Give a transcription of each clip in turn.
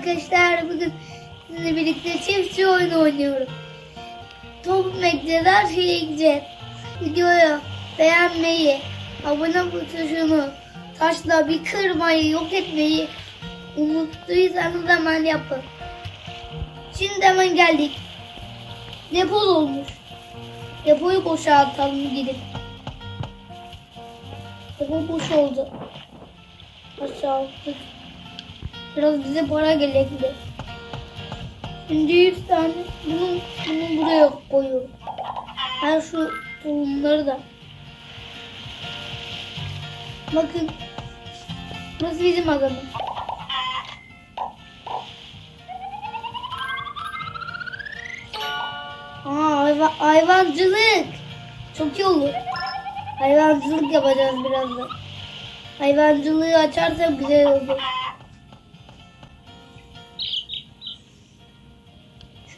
arkadaşlar. Bugün sizinle birlikte çiftçi oyunu oynuyorum. Toplamakla her şeye gideceğiz. Videoyu beğenmeyi, abone tuşunu, taşla bir kırmayı, yok etmeyi unuttuysanız hemen yapın. Şimdi hemen geldik. Depo olmuş. Depoyu boşaltalım gidip. Depo boş oldu. Boşalttık. Biraz bize para gerekli. Şimdi 100 tane bunu, bunu buraya koyuyorum. Ben şu tohumları da. Bakın. Burası bizim adamız. Aa, hayvan, hayvancılık. Çok iyi olur. Hayvancılık yapacağız birazdan. Hayvancılığı açarsak güzel olur.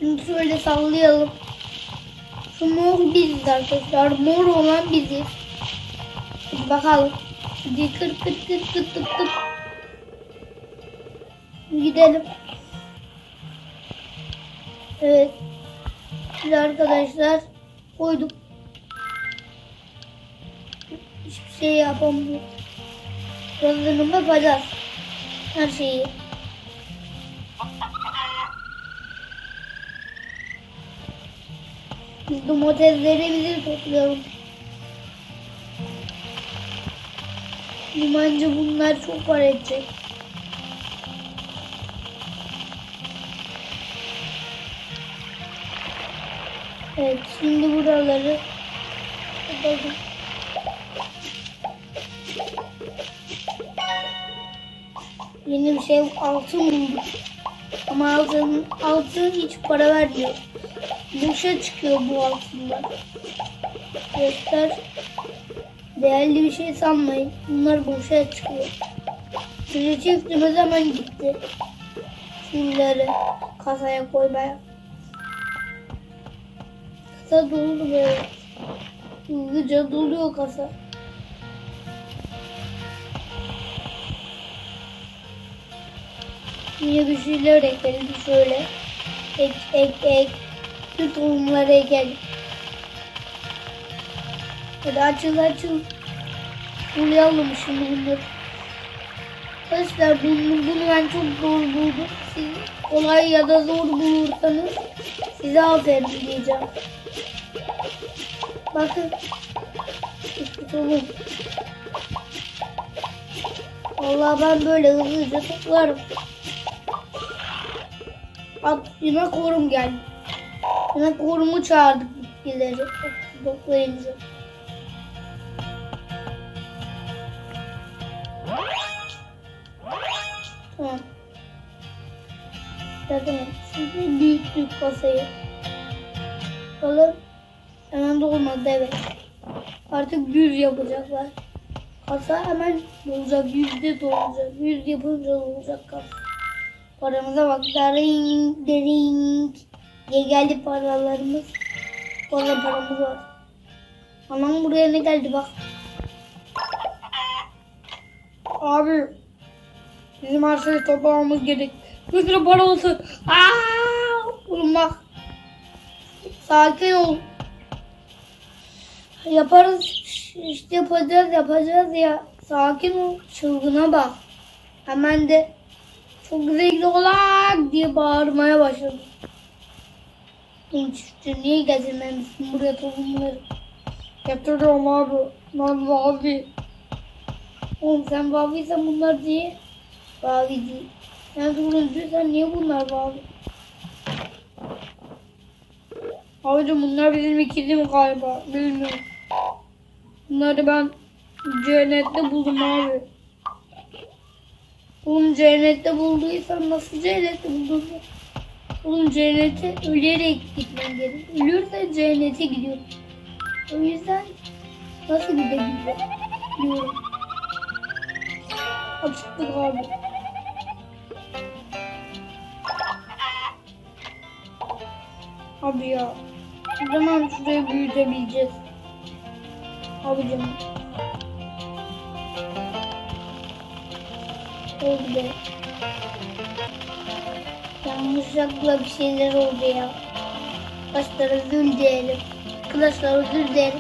Şunu şöyle sallayalım. Şu mor biziz arkadaşlar. Mor olan biziz. Hadi bakalım. Hadi kır kır kır kır kır kır. Gidelim. Evet. Şimdi arkadaşlar koyduk. Hiçbir şey yapamıyoruz. Birazdan yapacağız. Her şeyi. Biz domateslerimizi toplayalım. Limancı bunlar çok para edecek. Evet şimdi buraları yapalım. Yeni bir şey altın bulduk. Ama altın, altın hiç para vermiyor. Boşa çıkıyor bu altınlar. Göster. Değerli bir şey sanmayın. Bunlar boşa çıkıyor. Şimdi çiftimiz hemen gitti. Şunları kasaya koymaya. Kasa dolu böyle. Hızlıca doluyor kasa. Yine bir şeyler ekelim şöyle. Ek ek ek. Tüm tohumları ekelim. Hadi açıl açıl. Bulayalım şimdi bunları. Arkadaşlar bunu, bunu ben çok zor buldum. Siz kolay ya da zor bulursanız size aferin diyeceğim. Bakın. Tohum. Vallahi ben böyle hızlıca toplarım. Bak yine korum geldi. Yine korumu çağırdık bitkileri toplayınca. Tamam. Zaten şimdi büyüttük kasayı. Bakalım. Hemen dolmadı evet. Artık düz yapacaklar. Kasa hemen dolacak. Yüzde dolacak. Yüz yapınca dolacak kasa. Paramıza bak. Daring, daring. Diye geldi paralarımız. Valla paramız var. Anam buraya ne geldi bak. Abi bizim her şeyi toplamamız gerek. Bir sürü para olsun. Aa, oğlum bak. Sakin ol. Yaparız. İşte yapacağız yapacağız ya. Sakin ol. Çılgına bak. Hemen de çok zevkli olak diye bağırmaya başladı. Çiftçi niye getirmemişsin buraya tohumları? Getiriyorum abi. Ben abi. Oğlum sen maviysen bunlar diye. Mavi değil. Sen turuncuysan niye bunlar mavi? Abicim bunlar bizim ikizim galiba. Bilmiyorum. Bunları ben cennette buldum abi. Oğlum cennette bulduysan nasıl cennette buldun? Oğlum cennete ölerek gitmen gerek. Ölürsen cennete gidiyor. O yüzden nasıl gidebiliriz? Biliyorum. Açıktık abi. Abi ya. O zaman şurayı büyütebileceğiz. Abicim. Oldu. Yanlışlıkla bir şeyler oldu ya. Arkadaşlar özür dilerim. Arkadaşlar özür dilerim.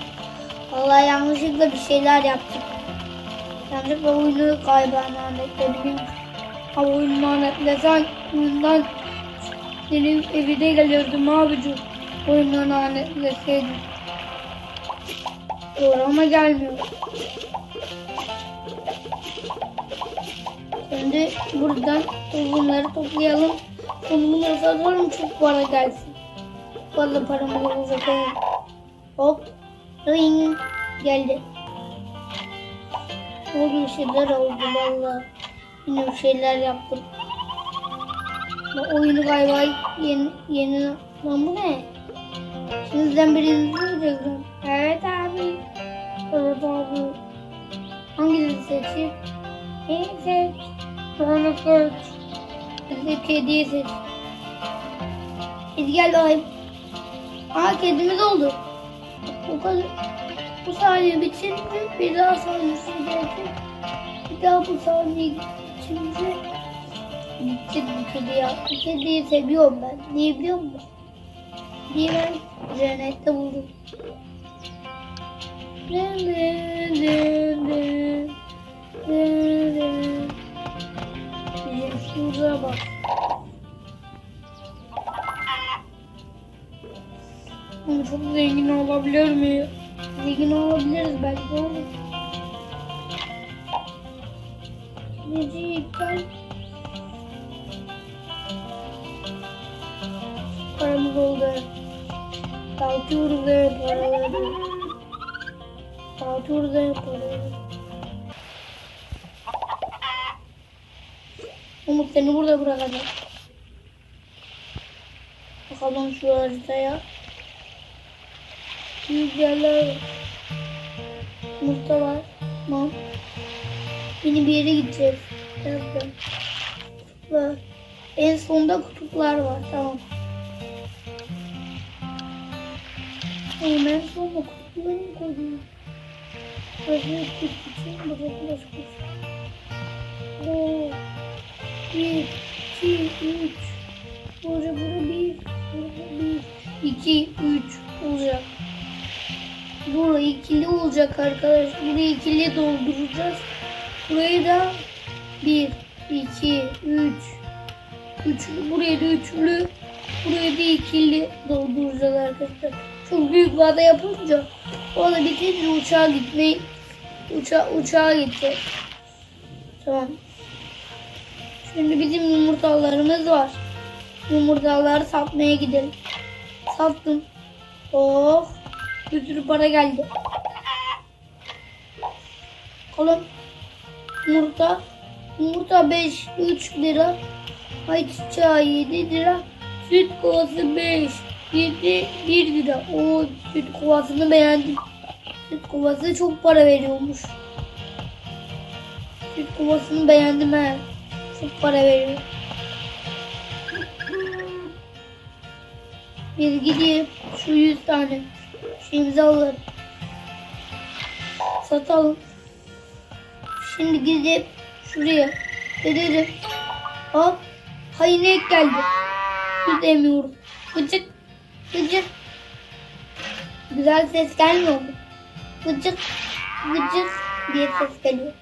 Vallahi yanlışlıkla bir şeyler yaptık. Yanlışlıkla oyunu galiba lanetledim. Ama oyunu lanetlesen oyundan senin evine gelirdim abicim. Oyundan lanetleseydin. Doğru ama gelmiyor. Şimdi buradan bunları toplayalım. Bunları satalım çok para gelsin. Paramız olacak. evet. Hop. Ring. Geldi. Bir şeyler oldu valla. Yine şeyler yaptım. Bu oyunu galiba yeni, yeni... Lan bu ne? Şimdiden birini bulacağım. Evet abi. Evet abi. Hangisini seçeyim? İyi seç. Sonra seç. Hadi kediyi seç. Kedi gel bakayım. Aa kedimiz oldu. O kadar. Bu saniye bitince bir daha saniyesi gelecek. Bir daha bu saniye bitince gidecek bu kedi ya. Bu kediyi seviyorum ben. Niye biliyor musun? Niye ben cennette buldum. Dın dın zengin olabilir miyim? Zengin olabiliriz belki olur. Gece iptal. Paramız oldu. Dağıtıyoruz da paraları. Dağıtıyoruz da paraları. Umut seni burada bırakacağım. Bakalım şu haritaya. Büyük yerler var. Tamam. Yeni bir yere gideceğiz. Birazdan. Var. En sonda kutuplar var. Tamam. Tamam en sonda kutupları mı koydum? Burası küçük için, burası bir şey. Oo. Bir, iki, üç. Burada, burada bir, burada bir, iki, üç olacak. Burayı ikili olacak arkadaşlar. Burayı ikili dolduracağız. Burayı da bir, iki, üç, üçlü. Burayı da üçlü. Burayı da ikili dolduracağız arkadaşlar. Çok büyük vada yapınca o da bitince uçağa gitmeyi uça uçağa gidecek. Tamam. Şimdi bizim yumurtalarımız var. Yumurtaları satmaya gidelim. Sattım. Oh. Bir sürü para geldi. Oğlum. Yumurta. Yumurta 5, 3 lira. Ayçiçeği 7 lira. Süt kovası 5, 7, 1 lira. O süt kovasını beğendim. Süt kovası çok para veriyormuş. Süt kovasını beğendim he. Çok para veriyor. Bir gideyim. Şu 100 tane. İmzaları. Satalım. Şimdi gidip şuraya gidelim. Hop. Haynek geldi. Süt emiyoruz. Gıcık. Gıcık. Güzel ses gelmiyor mu? Gıcık. Gıcık diye ses geliyor.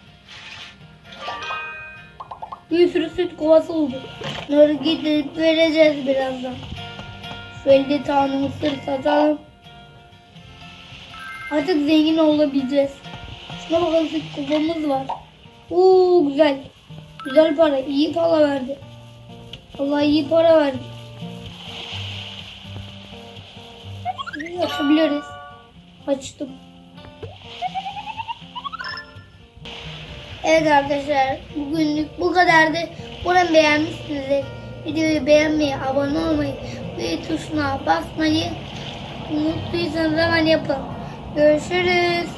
Bir sürü süt kovası oldu. Bunları gidip vereceğiz birazdan. Şu 50 tane mısır satalım. Artık zengin olabileceğiz. Şuna bakalım süt kovamız var. Oo güzel. Güzel para. iyi para verdi. Vallahi iyi para verdi. Açabiliriz. Açtım. Evet arkadaşlar bugünlük bu kadardı. Umarım beğenmişsinizdir. Videoyu beğenmeyi, abone olmayı ve tuşuna basmayı unuttuysanız hemen yapın. Görüşürüz.